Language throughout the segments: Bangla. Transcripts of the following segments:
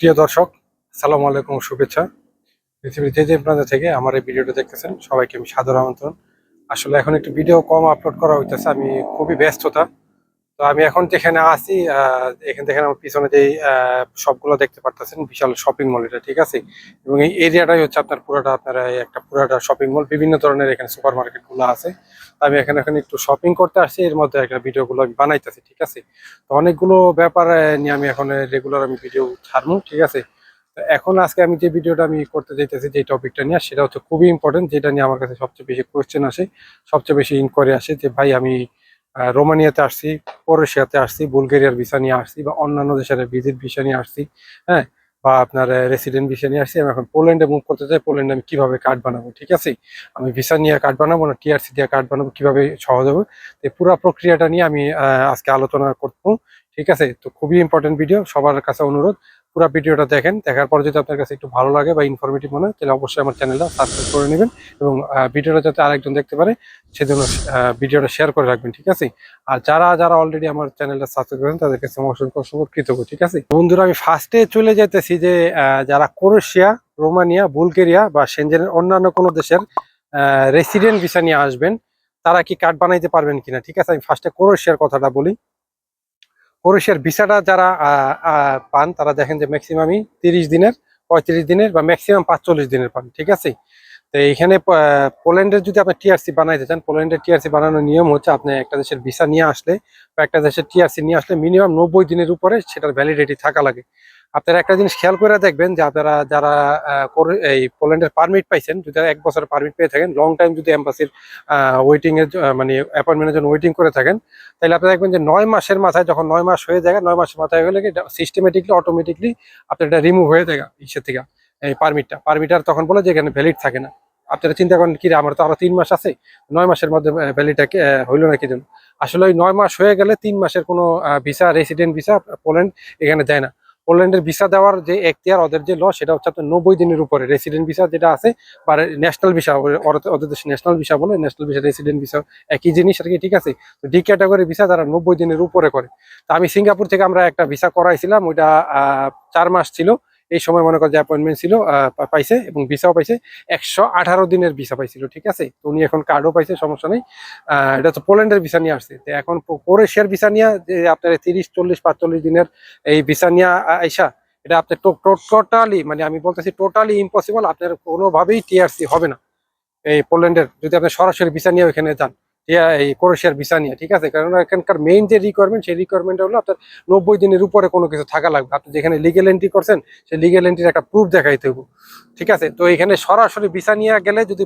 প্রিয় দর্শক সালাম আলাইকুম শুভেচ্ছা। পৃথিবীর যে যে প্রান্ত থেকে আমার এই ভিডিওটা দেখতেছেন, সবাইকে আমি সাদর আমন্ত্রণ। আসলে এখন একটি ভিডিও কম আপলোড করা হইতেছে, আমি খুবই ব্যস্ততা। তো আমি এখন যেখানে আছি এখান থেকে আমার পিছনে যে সবগুলো দেখতে পারতেছেন, বিশাল শপিং মল এটা, ঠিক আছে? এবং এই এরিয়াটাই হচ্ছে আপনার পুরাটা, আপনার একটা পুরাটা শপিং মল বিভিন্ন ধরনের এখানে সুপার মার্কেটগুলো আছে আমি এখানে এখানে একটু শপিং করতে আসছি, এর মধ্যে একটা ভিডিওগুলো আমি বানাইতেছি, ঠিক আছে? তো অনেকগুলো ব্যাপার নিয়ে আমি এখন রেগুলার আমি ভিডিও ছাড়বো, ঠিক আছে? এখন আজকে আমি যে ভিডিওটা আমি করতে চাইতেছি যে টপিকটা নিয়ে, সেটা হচ্ছে খুবই ইম্পর্টেন্ট যেটা নিয়ে আমার কাছে সবচেয়ে বেশি কোয়েশ্চেন আসে, সবচেয়ে বেশি ইনকোয়ারি আসে যে, ভাই, আমি রোমানিয়াতে আসছি, ক্রোয়েশিয়াতে আসছি, বুলগেরিয়ার ভিসা নিয়ে আসছি বা অন্যান্য দেশের ভিজিট ভিসা নিয়ে আসছি হ্যাঁ? বা আপনার রেসিডেন্ট ভিসা নিয়ে আসছি। আমি এখন পোল্যান্ডে মুভ করতে চাই, পোল্যান্ডে আমি কীভাবে কার্ড বানাবো, ঠিক আছে? আমি ভিসা নিয়ে কার্ড বানাবো না টিআরসি দিয়ে কার্ড বানাবো, কীভাবে সহজ হবে? তো পুরো প্রক্রিয়াটা নিয়ে আমি আজকে আলোচনা করব, ঠিক আছে? তো খুবই ইম্পর্টেন্ট ভিডিও সবার কাছে অনুরোধ। পুরো ভিডিওটা দেখেন, দেখার পর যদি আপনার কাছে একটু ভালো লাগে বা ইনফরমেটিভ মনে হয়, তাহলে অবশ্যই আমার চ্যানেলটা সাবস্ক্রাইব করে নেবেন এবং ভিডিওটা যাতে আরেকজন দেখতে পারে, সেজন্য ভিডিওটা শেয়ার করে রাখবেন, ঠিক আছে? আর যারা যারা অলরেডি আমার চ্যানেলটা সাবস্ক্রাইব করেন তাদের কাছে অসংখ্য অসংখ্য কৃতজ্ঞ, ঠিক আছে? বন্ধুরা, আমি ফার্স্টে চলে যেতেছি যে যারা ক্রোয়েশিয়া, রোমানিয়া, বুলগেরিয়া বা সেনজেনের অন্যান্য কোনো দেশের রেসিডেন্ট ভিসা নিয়ে আসবেন, তারা কি কার্ড বানাইতে পারবেন কিনা, ঠিক আছে? আমি ফার্স্টে ক্রোয়েশিয়ার কথাটা বলি। ক্রোয়েশিয়ার ভিসাটা যারা পান, তারা দেখেন যে ম্যাক্সিমামই তিরিশ দিনের, পঁয়ত্রিশ দিনের বা ম্যাক্সিমাম পাঁচচল্লিশ দিনের পান, ঠিক আছে? তো এইখানে পোল্যান্ডের যদি আপনি টিআরসি বানাইতে চান, পোল্যান্ডের টিআরসি বানানোর নিয়ম হচ্ছে আপনি একটা দেশের ভিসা নিয়ে আসলে বা একটা দেশের টিআরসি নিয়ে আসলে মিনিমাম নব্বই দিনের উপরে সেটার ভ্যালিডিটি থাকা লাগে। আপনারা একটা জিনিস খেয়াল করে দেখবেন যে আপনারা যারা এই পোল্যান্ডের পারমিট পাইছেন, যদি এক বছরের পারমিট পেয়ে থাকেন লং টাইম যদি এম্বাসির ওয়েটিং এর মানে অ্যাপয়েন্টমেন্টের জন্য ওয়েটিং করে থাকেন, তাহলে আপনি দেখবেন যে নয় মাসের মাথায় যখন নয় মাস হয়ে যায়, নয় মাসের মাথায় গেলে সিস্টেমেটিকলি অটোমেটিকলি আপনার এটা রিমুভ হয়ে যায় ইসের থেকে, এই পারমিটটা পারমিটার তখন বলে যে এখানে ভ্যালিড থাকে না। আপনারা চিন্তা করেন, কি আমার তো আরও তিন মাস আছে? নয় মাসের মধ্যে ভ্যালিডটা হইল না কি জন্য আসলে ওই নয় মাস হয়ে গেলে তিন মাসের কোনো ভিসা রেসিডেন্ট ভিসা পোল্যান্ড এখানে দেয় না। পোল্যান্ডের ভিসা দেওয়ার যে এখতিয়ার, ওদের যে ল, সেটা হচ্ছে নব্বই দিনের উপরে রেসিডেন্ট ভিসা যেটা আছে, বা ন্যাশনাল ভিসা ওদের দেশে ন্যাশনাল ভিসা বলে ন্যাশনাল ভিসা রেসিডেন্ট ভিসা একই জিনিস আর কি ঠিক আছে? তো ডি ক্যাটাগরি ভিসা তারা নব্বই দিনের উপরে করে। তা আমি সিঙ্গাপুর থেকে আমরা একটা ভিসা করাইছিলাম, ওইটা চার মাস ছিল। এই সময় মনে করেন যে অ্যাপয়েন্টমেন্ট ছিল পাইছে এবং ভিসাও পাইছে। একশো আঠারো দিনের ভিসা পাইছিল, ঠিক আছে? তো উনি এখন কার্ডও পাইছে, সমস্যা নেই। এটা তো পোল্যান্ডের ভিসা নিয়ে আসছে। তো এখন ক্রোয়েশিয়ার ভিসা নিয়ে যে আপনার তিরিশ, চল্লিশ, পাঁচচল্লিশ দিনের এই ভিসা নিয়ে আইসা, এটা আপনার টোটালি মানে আমি বলতেছি টোটালি ইম্পসিবল আপনার কোনোভাবেই টিআরসি হবে না। এই পোল্যান্ডের, যদি আপনি সরাসরি ভিসা নিয়ে ওইখানে যান। এই ক্রোয়েশিয়ার ভিসা নিয়ে, ঠিক আছে? কারণ এখানকার মেইন যে রিকোয়ারমেন্ট সেই রিকোয়ারমেন্টটা হলো আপনার নব্বই দিনের উপরে কোনো কিছু থাকা লাগবে। আপনি যেখানে লিগেল এন্ট্রি করছেন, সেই লিগেল এন্ট্রির একটা প্রুফ দেখাইতে হবে ঠিক আছে? তো এখানে সরাসরি ভিসা নিয়ে গেলে যদি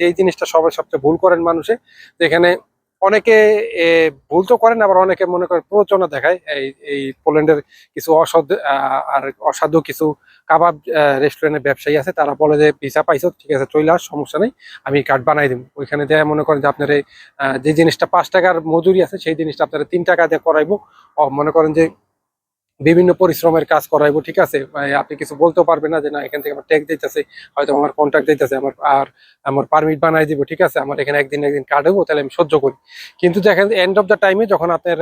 যেই জিনিসটা সবাই সবচেয়ে ভুল করেন মানুষে যে এখানে অনেকে ভুল তো করেন আবার অনেকে মনে করেন প্ররোচনা দেখায়। এই এই পোল্যান্ডের কিছু আহ, আর অসাধু কিছু কাবাব রেস্টুরেন্টের ব্যবসায়ী আছে তারা বলে যে ভিসা পাইছো ঠিক আছে চলে আস সমস্যা নেই আমি কার্ড বানাই দিব ওইখানে দেয় মনে করেন যে আপনার যে জিনিসটা পাঁচ টাকার মজুরি আছে সেই জিনিসটা আপনারা তিন টাকা দিয়ে করাইবো। মনে করেন যে বিভিন্ন পরিশ্রমের কাজ করাইবো, ঠিক আছে? আপনি কিছু বলতেও পারবেন না যে, না, এখান থেকে আমার ট্যাক্স দিতেছে, হয়তো আমার কন্ট্যাক্ট দিতেছে, আমার, আর আমার পারমিট বানাই দিব, ঠিক আছে? আমার এখানে একদিন একদিন হব তাহলে আমি সহ্য করি। কিন্তু দেখেন এন্ড অফ দ্য টাইমে যখন আপনার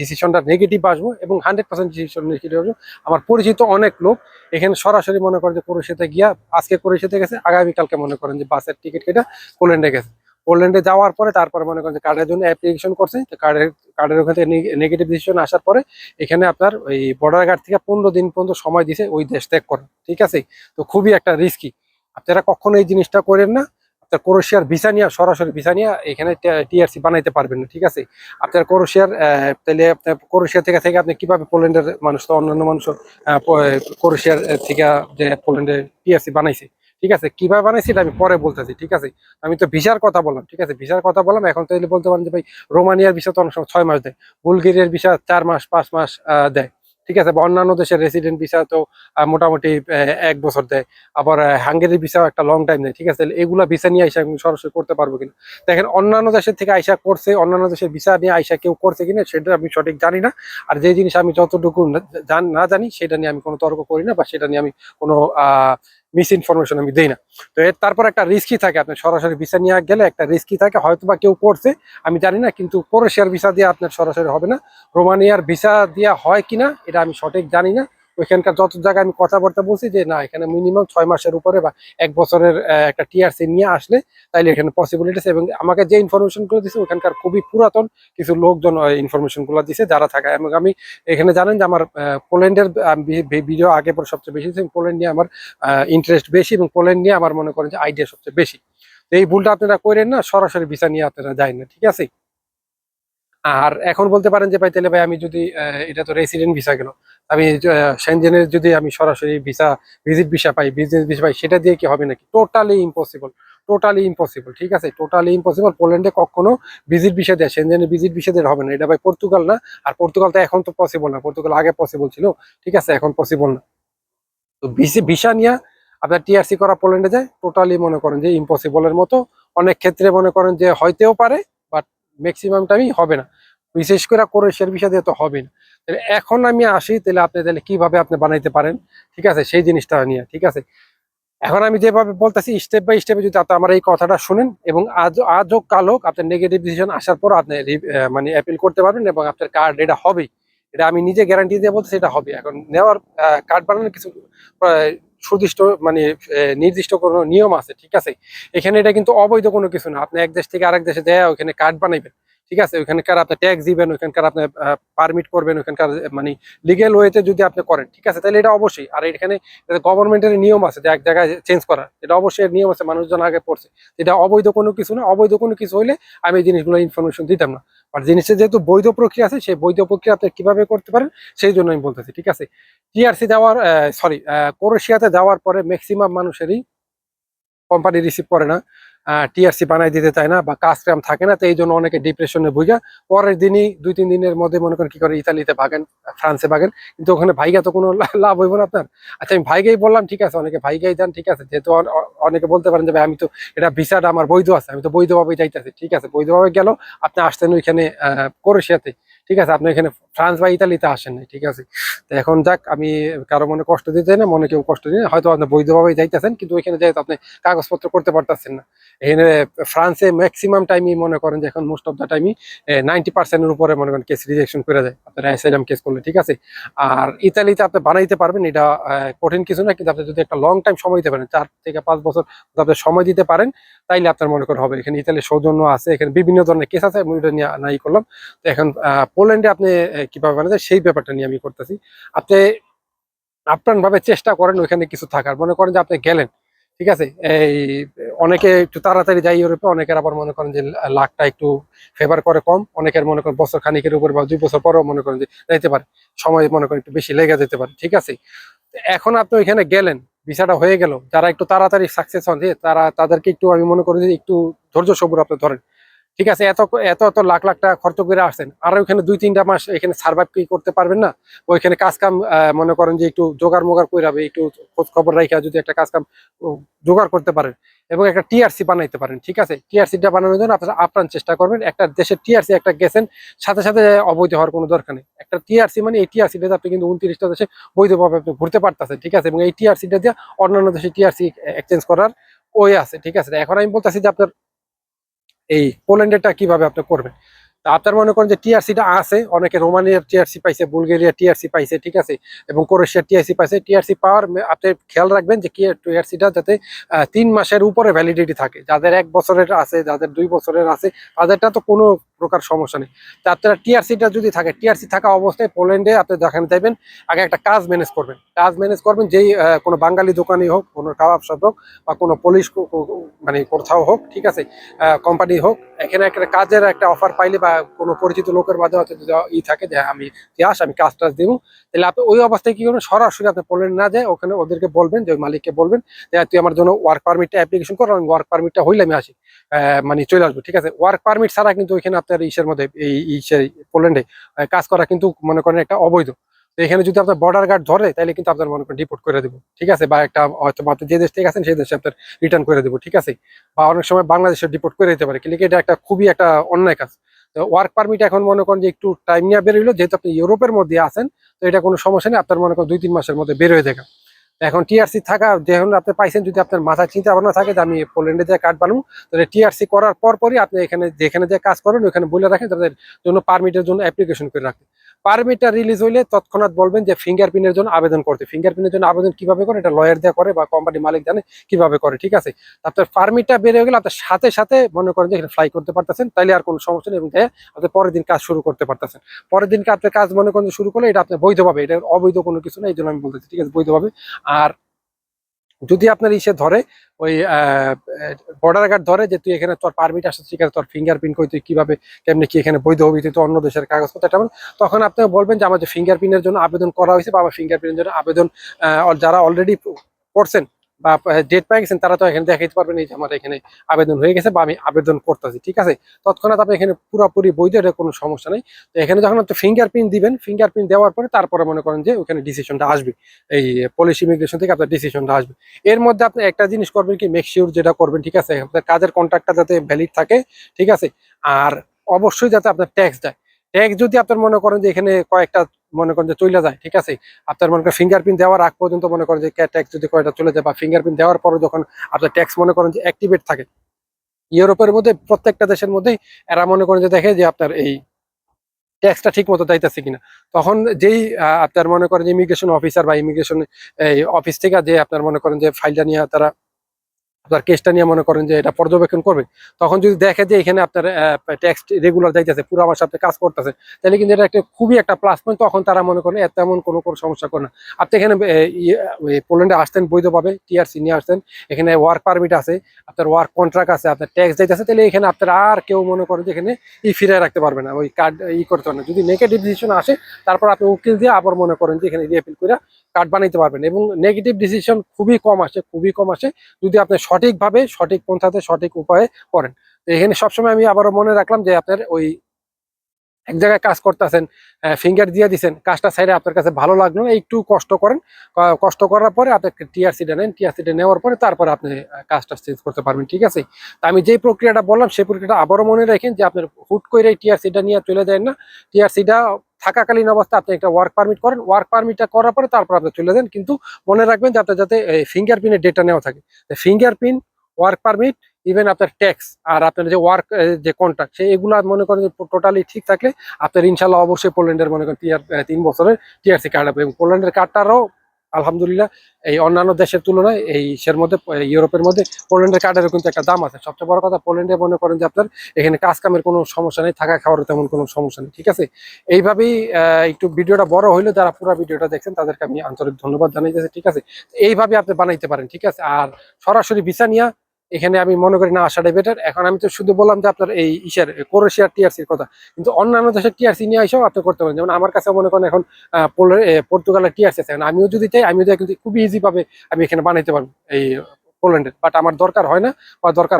ডিসিশনটা নেগেটিভ আসব এবং হান্ড্রেড পার্সেন্ট ডিসিশন নেগেটিভ আসব, আমার পরিচিত অনেক লোক এখানে সরাসরি মনে করেন যে, ক্রোয়েশিয়াতে গিয়া, আজকে ক্রোয়েশিয়াতে গেছে, আগামীকালকে মনে করেন যে, বাসের টিকিট কেটে পোল্যান্ডে গেছে। পোল্যান্ডে যাওয়ার পরে তারপরে মনে করেন কার্ডের জন্য অ্যাপ্লিকেশন করছে কার্ডের কার্ডের ওখান থেকে নেগেটিভ ডিসিশন আসার পরে এখানে আপনার ওই বর্ডার গার্ড থেকে পনেরো দিন পর্যন্ত সময় দিছে ওই দেশ ত্যাগ করা ঠিক আছে? তো খুবই একটা রিস্কি আপনারা কখনো এই জিনিসটা করেন না। আপনার ক্রোয়েশিয়ার ভিসা নিয়ে সরাসরি ভিসা নিয়ে এখানে টিআরসি বানাইতে পারবেন না ঠিক আছে? আপনার ক্রোয়েশিয়ার আহ, তাহলে আপনার ক্রোয়েশিয়া থেকে থেকে আপনি কীভাবে পোল্যান্ডের মানুষ তো অন্যান্য মানুষ আহ, থেকে যে পোল্যান্ডে টিআরসি বানাইছে ঠিক আছে, কীভাবে বানাইছি আমি পরে বলতেছি, ঠিক আছে? আমি তো ভিসার কথা বললাম, ঠিক আছে? ভিসার কথা বললাম, এখন তাহলে বলতে পারেন যে ভাই, রোমানিয়ার ভিসা তো অনেক সময় ছয় মাস দেয়, বুলগেরিয়ার ভিসা চার মাস, পাঁচ মাস দেয়, ঠিক আছে? বা অন্যান্য দেশের রেসিডেন্ট ভিসা তো মোটামুটি এক বছর দেয়, আবার হাঙ্গেরির ভিসাও একটা লং টাইম দেয়, ঠিক আছে? এগুলা ভিসা নিয়ে আইসা সরাসরি করতে পারব কিনা? দেখেন, অন্যান্য দেশের থেকে আইসা করছে, অন্যান্য দেশের ভিসা নিয়ে আইসা কেউ করছে কিনা, সেটা আমি সঠিক জানি না, আর যে জিনিস আমি যতটুকু না, জানি সেটা নিয়ে আমি কোনো তর্ক করি না, বা সেটা নিয়ে আমি কোনো মিস ইনফরমেশন আমি দিই না। তো এর তারপর একটা রিস্কি থাকে, আপনার সরাসরি ভিসা নিয়ে গেলে একটা রিস্কি থাকে হয়তো বা কেউ করছে, আমি জানি না, কিন্তু ক্রোয়েশিয়ার ভিসা দিয়ে আপনার সরাসরি হবে না। রোমানিয়ার ভিসা দেওয়া হয় কিনা, এটা আমি সঠিক জানি না। ওইখানকার যত জায়গায় আমি কথাবার্তা বলছি যে, না, এখানে মিনিমাম ছয় মাসের উপরে বা এক বছরের একটা টিআরসি নিয়ে আসলে তাইলে এখানে পসিবিলিটিস এবং আমাকে যে ইনফরমেশনগুলো দিছে ওখানকার খুবই পুরাতন কিছু লোকজন ইনফরমেশনগুলো দিছে, যারা থাকে। এবং আমি এখানে জানেন যে আমার পোল্যান্ডের ভিডিও আগে পরে সবচেয়ে বেশি পোল্যান্ড নিয়ে আমার ইন্টারেস্ট বেশি এবং পোল্যান্ড নিয়ে আমার মনে করেন যে আইডিয়া সবচেয়ে বেশি। এই ভুলটা আপনারা করেন না, সরাসরি ভিসা নিয়ে আপনারা যায় না, ঠিক আছে? আর এখন বলতে পারেন যে ভাই, তাহলে ভাই আমি যদি এটা তো রেসিডেন্ট ভিসা গেল আমি সেনজেনের যদি আমি সরাসরি ভিসা ভিজিট ভিসা পাই বিজনেস ভিসা পাই, সেটা দিয়ে কি হবে নাকি? টোটালি ইম্পসিবল টোটালি ইম্পসিবল ঠিক আছে? টোটালি ইম্পসিবল পোল্যান্ডে কখনো ভিজিট ভিসা দেয় সেনজেনের ভিজিট ভিসা দিয়ে হবে না। এটা ভাই পর্তুগাল না, আর পর্তুগাল তো এখন তো পসিবল না। পর্তুগাল আগে পসিবল ছিল, ঠিক আছে? এখন পসিবল না। তো ভিসি নিয়ে আপনার টিআরসি করা পোল্যান্ডে যায় টোটালি মনে করেন যে ইম্পসিবলের মতো। অনেক ক্ষেত্রে মনে করেন যে হইতেও পারে ম্যাক্সিমাম টাইমই হবে না। বিশেষ করে ক্রোয়েশিয়ার বিষয় দিয়ে তো হবে না। তাহলে এখন আমি আসি, তাহলে আপনি তাহলে কীভাবে আপনি বানাইতে পারেন? ঠিক আছে? সেই জিনিসটা নিয়ে, ঠিক আছে? এখন আমি যেভাবে বলতেছি স্টেপ বাই স্টেপে যদি আপনি আমার এই কথাটা শুনেন এবং আজ আজ হোক কাল হোক, আপনার নেগেটিভ ডিসিশন আসার পর আপনি মানে অ্যাপিল করতে পারবেন এবং আপনার কার্ড এটা হবেই। এটা আমি নিজে গ্যারান্টি দিয়ে বলতে সেটা হবে। এখন নেওয়ার কার্ড বানানোর কিছু আহ, সুনির্দিষ্ট মানে নির্দিষ্ট কোনো নিয়ম আছে ঠিক আছে? এখানে এটা কিন্তু অবৈধ কোনো কিছু না। আপনি এক দেশ থেকে আরেক দেশে যায় ওখানে কার্ড বানাইবেন। ঠিক আছে? ওইখানকার আপনি ট্যাক্স দিবেন, ওইখানকার আপনি পারমিট করবেন, ওইখানকার মানে লিগেল ওয়েতে যদি আপনি করেন, ঠিক আছে? তাহলে এটা অবশ্যই। আর এখানে গভর্নমেন্টের নিয়ম আছে, যে এক জায়গায় চেঞ্জ করা। এটা অবশ্যই নিয়ম আছে, মানুষজন আগে পড়ছে। এটা অবৈধ কোনো কিছু না। অবৈধ কোনো কিছু হলে আমি এই জিনিসগুলো ইনফরমেশন দিতাম না। আর জিনিসের যেহেতু বৈধ প্রক্রিয়া আছে, সেই বৈধ প্রক্রিয়া আপনি কীভাবে করতে পারেন, সেই জন্য আমি বলতেছি, ঠিক আছে? টিআরসি দেওয়ার সরি ক্রোয়েশিয়াতে যাওয়ার পরে ম্যাক্সিমাম মানুষেরই কোম্পানি রিসিভ করে না। টিআরসি বানাই দিতে চায় না বা কাজ থাকে না, তো এই জন্য অনেকে ডিপ্রেশনে ভুগা পরের দিনই দুই, তিন দিনের মধ্যে মনে করেন কি করে, ইতালিতে ভাগেন, ফ্রান্সে ভাগেন। কিন্তু ওখানে ভাইগা তো কোনো লাভ হইব না আপনার। আচ্ছা আমি ভাইগাই বললাম, ঠিক আছে, অনেকে ভাইগাই যান, ঠিক আছে। যেহেতু অনেকে বলতে পারেন যে, ভাই, আমি তো, এটা ভিসাটা আমার বৈধ আছে, আমি তো বৈধভাবে যাইতেছি। ঠিক আছে, বৈধভাবে গেল, আপনি আসতেন ওইখানে ক্রোয়েশিয়াতে। ঠিক আছে, আপনি এখানে ফ্রান্স বা ইতালিতে আসেন নাই, ঠিক আছে? তো এখন যাক, আমি কারও মনে কষ্ট দিতে না, মনে কেউ কষ্ট দিই হয়তো আপনি বৈধভাবে যাইতেছেন, কিন্তু ওইখানে যেহেতু আপনি কাগজপত্র করতে পারতেছেন না। এখানে ফ্রান্সে ম্যাক্সিমাম টাইমই মনে করেন যে এখন মোস্ট অফ দ্য টাইমই নাইনটি পার্সেন্টের উপরে মনে করেন কেস রিজেকশন করে দেয়, আপনার অ্যাসাইলাম কেস করলে, ঠিক আছে? আর ইতালিতে আপনি বানাইতে পারবেন, এটা কঠিন কিছু না, কিন্তু আপনি যদি একটা লং টাইম সময় দিতে পারেন, চার থেকে পাঁচ বছর আপনি সময় দিতে পারেন তাইলে আপনার মনে করেন হবে। এখানে ইতালির সৌজন্য আছে, এখানে বিভিন্ন ধরনের কেস আছে, আমি নিয়ে নাই করলাম। তো এখন পোল্যান্ডে আপনি কীভাবে বানাতে, সেই ব্যাপারটা নিয়ে আমি করতেছি। আপনি আপ্রাণ ভাবে চেষ্টা করেন ওইখানে কিছু থাকার। মনে করেন যে আপনি গেলেন, ঠিক আছে? এই, অনেকে একটু তাড়াতাড়ি যায় ইউরোপে, অনেকের আবার মনে করেন যে লাখটা একটু ফেভার করে কম। অনেকের মনে করেন বছর খানিকের উপর বা দুই বছর পরেও মনে করেন যে যাইতে পারে। সময় মনে করেন একটু বেশি লেগে যেতে পারে, ঠিক আছে? এখন আপনি ওইখানে গেলেন ভিসাটা হয়ে গেল, যারা একটু তাড়াতাড়ি সাকসেস হন, যে তারা তাদেরকে একটু আমি মনে করি যে একটু ধৈর্য সবুর আপনি ধরেন। ঠিক আছে এত এত এত লাখ লাখ টাকা খরচ করে আসছেন। আর ওইখানে দুই তিনটা মাস এখানে সার্ভাইভ কি করতে পারবেন না? ওইখানে কাজ কাম আহ, মনে করেন যে একটু জোগাড় মোগাড় করে হবে একটু খোঁজ খবর রাখা যদি একটা কাজ কাম জোগাড় করতে পারেন এবং একটা টিআরসি বানাইতে পারেন ঠিক আছে? টিআরসিটা বানানোর জন্য আপনারা আপ্রাণ চেষ্টা করবেন। একটা দেশের টিআরসি একটা গেছেন সাথে সাথে অবৈধ হওয়ার কোনো দরকার নেই। একটা টিআরসি মানে এই টিআরসিটা আপনি কিন্তু উনত্রিশটা দেশে বৈধভাবে আপনি ঘুরতে পারতেছেন ঠিক আছে? এবং এই টিআরসিটা দিয়ে অন্যান্য দেশে টিআরসি এক্সচেঞ্জ করার ওয়ে আছে ঠিক আছে? এখন আমি বলতেছি যে আপনার এই পোল্যান্ডেরটা কীভাবে আপনি করবেন? তা আপনার মনে করেন যে টিআরসিটা আছে, অনেকে রোমানিয়ার টিআরসি পাইছে, বুলগেরিয়ার টিআরসি পাইছে, ঠিক আছে? এবং ক্রোয়েশিয়ার টিআরসি পাইছে টিআরসি পাওয়ার আপনি খেয়াল রাখবেন যে টিআরসিটা যাতে তিন মাসের উপরে ভ্যালিডিটি থাকে। যাদের এক বছরের আছে, যাদের দুই বছরের আছে, তাদেরটা তো কোনো প্রকার সমস্যা নেই। তা আপনারা টিআরসিটা যদি থাকে টিআরসি থাকা অবস্থায় পোল্যান্ডে আপনি যেখানে যাবেন আগে একটা কাজ ম্যানেজ করবেন। কাজ ম্যানেজ করবেন যেই কোনো বাঙালি দোকানে হোক, কোনো কাবাব শপ হোক বা কোনো পুলিশ মানে কোথাও হোক, ঠিক আছে? কোম্পানি হোক এখানে একটা কাজের একটা অফার পাইলে বা কোনো পরিচিত লোকের মাধ্যমে যদি ই থাকে যে আমি তুই আস, আমি কাজ টাজ দিব। তাহলে আপনি ওই অবস্থায় কি করবেন? সরাসরি আপনি পোল্যান্ড না যায় ওখানে ওদেরকে বলবেন, যে মালিককে বলবেন যে তুই আমার জন্য ওয়ার্ক পারমিটটা অ্যাপ্লিকেশন করো, আমি ওয়ার্ক পারমিটটা হইলে আমি আসি মানে চলে আসব। ঠিক আছে? ওয়ার্ক পারমিট ছাড়া কিন্তু ওইখানে আপনার ইসের মধ্যে, এই ইসের পোল্যান্ডে কাজ করা কিন্তু মনে করেন একটা অবৈধ। এখানে যদি আপনার বর্ডার গার্ড ধরে তাহলে কিন্তু আপনার মনে করেন রিপোর্ট করে দেবো। ঠিক আছে? বা একটা, হয়তো আপনি যে দেশ থেকে আছেন, সেই দেশে আপনার রিটার্ন করে দেবো, ঠিক আছে? বা অনেক সময় বাংলাদেশে ডিপোর্ট করে দিতে পারে। কিন্তু এটা একটা খুবই একটা অন্যায় কাজ। তো ওয়ার্ক পারমিট এখন মনে করেন যে একটু টাইম নিয়ে বেরোইলো যেহেতু আপনি ইউরোপের মধ্যে আছেন, তো এটা কোনো সমস্যা নেই। আপনার মনে করেন দুই তিন মাসের মধ্যে বের হয়ে তো এখন টিআরসি থাকা যখন আপনি পাইছেন, যদি আপনার মাথায় চিন্তা ভাবনা থাকে যে আমি পোল্যান্ডে যে কার্ড বানাবো, তাহলে টিআরসি করার পর পরই আপনি এখানে যেখানে যে কাজ করেন, ওখানে বলে রাখেন, তাদের জন্য পারমিটের জন্য অ্যাপ্লিকেশন করে রাখেন। পারমিটটা রিলিজ হইলে তৎক্ষণাৎ বলবেন যে ফিঙ্গারপ্রিন্টের জন্য আবেদন করতে। ফিঙ্গারপ্রিন্টের জন্য আবেদন কীভাবে করে? এটা লয়ার দেওয়া করে বা কোম্পানি মালিক জানে কীভাবে করে, ঠিক আছে? আপনার পারমিটটা বেড়ে গেলে আপনার সাথে সাথে মনে করেন যে এখানে ফ্লাই করতে পারতেছেন, তাইলে আর কোনো সমস্যা নেই এবং তাই আপনি পরের দিন কাজ শুরু করতে পারতেছেন। পরের দিনকে আপনার কাজ মনে করেন শুরু করলে এটা আপনার বৈধভাবে, এটা অবৈধ কোনো কিছু না, এই জন্য আমি বলতেছি, ঠিক আছে? বৈধভাবে। আর যদি আপনার ইসে ধরে, ওই বর্ডার গার্ড ধরে যে তুই এখানে তোর পারমিট আসছে, ঠিক আছে, তোর ফিঙ্গারপ্রিন্ট কই, তুই কীভাবে, কেমনি কি এখানে বৈধ হবি, তুই তো অন্য দেশের কাগজপত্র এটা তখন আপনাকে বলবেন যে আমার যে ফিঙ্গারপ্রিন্টের জন্য আবেদন করা হয়েছে বা আমার ফিঙ্গারপ্রিন্টের জন্য আবেদন যারা অলরেডি করছেন বা ডেট পেয়ে গেছেন, তারা তো এখানে দেখাইতে পারবেন এই যে আমার এখানে আবেদন হয়ে গেছে বা আমি আবেদন করতেছি, ঠিক আছে? তৎক্ষণাৎ আপনি এখানে পুরোপুরি বৈধ, এটা কোনো সমস্যা নেই। তো এখানে যখন আপনি ফিঙ্গারপ্রিন্ট দিবেন ফিঙ্গারপ্রিন্ট দেওয়ার পরে তারপরে মনে করেন যে ওখানে ডিসিশনটা আসবে। এই পুলিশ ইমিগ্রেশন থেকে আপনার ডিসিশনটা আসবে। এর মধ্যে আপনি একটা জিনিস করবেন কি মেক শিওর যেটা করবেন, ঠিক আছে? আপনার কাজের কন্ট্রাক্টটা যাতে ভ্যালিড থাকে, ঠিক আছে? আর অবশ্যই যাতে আপনার ট্যাক্স দেয় ট্যাক্স যদি আপনার মনে করেন যে এখানে কয়েকটা মনে করেন যে চলে যায়, ঠিক আছে? আপনার মনে করেন ফিঙ্গারপ্রিন্ট দেওয়ার আগ পর্যন্ত মনে করেন যে ট্যাক্স যদি কয়টা চলে যায় বা ফিঙ্গারপ্রিন্ট দেওয়ার পরে যখন আপনার ট্যাক্স মনে করেন যে অ্যাক্টিভেট থাকে, ইউরোপের মধ্যে, প্রত্যেকটা দেশের মধ্যেই এরা মনে করেন যে দেখে যে আপনার এই ট্যাক্সটা ঠিক মতো দিতেছে কিনা। তখন যেই আপনার মনে করেন যে ইমিগ্রেশন অফিসার বা ইমিগ্রেশন অফিস থেকে যে আপনার মনে করেন যে ফাইলটা নিয়ে তারা আপনার কেসটা নিয়ে মনে করেন যে এটা পর্যবেক্ষণ করবে তখন যদি দেখে যে এখানে আপনার ট্যাক্স রেগুলার যাইতেছে পুরো আমার সাথে কাজ করতেছে তাহলে কিন্তু এটা একটা খুবই একটা প্লাস পয়েন্ট তখন তারা মনে করেন এ তেমন কোনো কোনো সমস্যা করে না। আপনি এখানে এ, ইয়ে, পোল্যান্ডে আসতেন বৈধভাবে টিআরসি নিয়ে আসতেন এখানে ওয়ার্ক পারমিট আছে আপনার ওয়ার্ক কন্ট্রাক্ট আছে আপনার ট্যাক্স যাইতেছে তাহলে এখানে আপনার আর কেউ মনে করেন যে এখানে ই ফিরে রাখতে পারবে না ওই কার্ড ই করতে পারবে না। যদি নেগেটিভ ডিসিশন আসে তারপর আপনি উকিল দিয়ে আবার মনে করেন যে এখানে রিএপিল করে কার্ড বানাইতে পারবেন এবং নেগেটিভ ডিসিশন খুবই কম আসে, খুবই কম আসে যদি আপনি সঠিকভাবে, সঠিক পন্থাতে, সঠিক উপায়ে করেন। তো এখানে সবসময় আমি আবারও মনে রাখলাম যে আপনার ওই এক জায়গায় কাজ করতেছেন ফিঙ্গার দিয়ে দিছেন, কাজটা সাইডে আপনার কাছে ভালো লাগল একটু কষ্ট করেন কষ্ট করার পরে আপনি টিআরসিটা নেন টিআরসিটা নেওয়ার পরে তারপরে আপনি কাজটা চেঞ্জ করতে পারবেন, ঠিক আছে? তো আমি যেই প্রক্রিয়াটা বললাম, সেই প্রক্রিয়াটা আবারও মনে রাখেন যে আপনার হুট করে টিআরসিটা নিয়ে চলে যায় না। টিআরসিটা থাকাকালীন অবস্থা, আপনি একটা ওয়ার্ক পারমিট করেন ওয়ার্ক পারমিটটা করার পরে তারপর আপনি চলে যান। কিন্তু মনে রাখবেন যে আপনার যাতে ফিঙ্গারপ্রিন্টের ডেটা নেওয়া থাকে। ফিঙ্গারপ্রিন্ট ওয়ার্ক পারমিট ইভেন আপনার ট্যাক্স আর আপনার যে ওয়ার্ক যে কন্ট্রাক্ট সেই এগুলো মনে করেন যে টোটালি ঠিক থাকলে আপনার ইনশাল্লাহ অবশ্যই পোল্যান্ডের মনে করেন টিআর তিন বছরের টিআরসি কার্ড এবং পোল্যান্ডের কার্ডটারও আলহামদুলিল্লাহ, এই অন্যান্য দেশের তুলনায় এই সের মধ্যে ইউরোপের মধ্যে পোল্যান্ডের কার্ডেরও কিন্তু একটা দাম আছে। সবচেয়ে বড় কথা, পোল্যান্ডে মনে করেন যে আপনার এখানে কাজ কামের কোনো সমস্যা নেই, থাকা খাওয়ার তেমন কোনো সমস্যা নেই, ঠিক আছে? এইভাবেই একটু ভিডিওটা বড় হইলে, যারা পুরো ভিডিওটা দেখছেন তাদেরকে আমি আন্তরিক ধন্যবাদ জানাই যাচ্ছি ঠিক আছে? এইভাবে আপনি বানাইতে পারেন, ঠিক আছে? আর সরাসরি ভিসা নিয়ে এখানে আমি মনে করি না আসাটাই বেটার এখন আমি তো শুধু বললাম যে আপনার এই ইসের, ক্রোয়েশিয়ার টিআরসির কথা। কিন্তু অন্যান্য দেশের টিআরসি নিয়ে এসেও আপনি করতে পারেন। যেমন আমার কাছে মনে করেন এখন পর্তুগালের টিআরসি আছে। আমিও যদি চাই, আমিও চাই কিন্তু খুবই ইজি ভাবে আমি এখানে বানাইতে পারব এই পোল্যান্ডের। বাট আমার দরকার হয় না, বা দরকার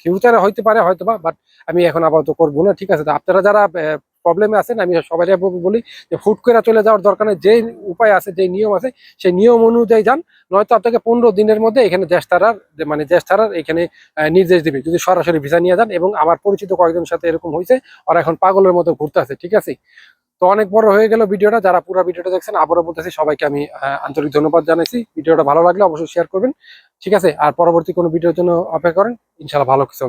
ফিউচারে হইতে পারে হয়তো বা বাট আমি এখন আপাতত করব না। ঠিক আছে আপনারা যারা প্রবলেমে আছেন, আমি সবাই বলি যে হুট করে চলে যাওয়ার দরকার নেই যে উপায় আছে যে নিয়ম আছে, সেই নিয়ম অনুযায়ী যান, নয়তো আপনাকে পনেরো দিনের মধ্যে এখানে দেশ তারার মানে দেশ তারার এখানে নির্দেশ দিবে। যদি সরাসরি ভিসা নিয়ে যান এবং আমার পরিচিত কয়েকজনের সাথে এরকম হয়েছে, ওরা এখন পাগলের মতো ঘুরতে আছে ঠিক আছে? তো অনেক বড় হয়ে গেল ভিডিওটা, যারা পুরো ভিডিওটা দেখছেন, আবারও বলতেছি সবাইকে আমি আন্তরিক ধন্যবাদ জানাইছি। ভিডিওটা ভালো লাগলে অবশ্যই শেয়ার করবেন, ঠিক আছে? আর পরবর্তী কোনো ভিডিওর জন্য অপেক্ষা করেন ইনশাল্লাহ ভালো কিছু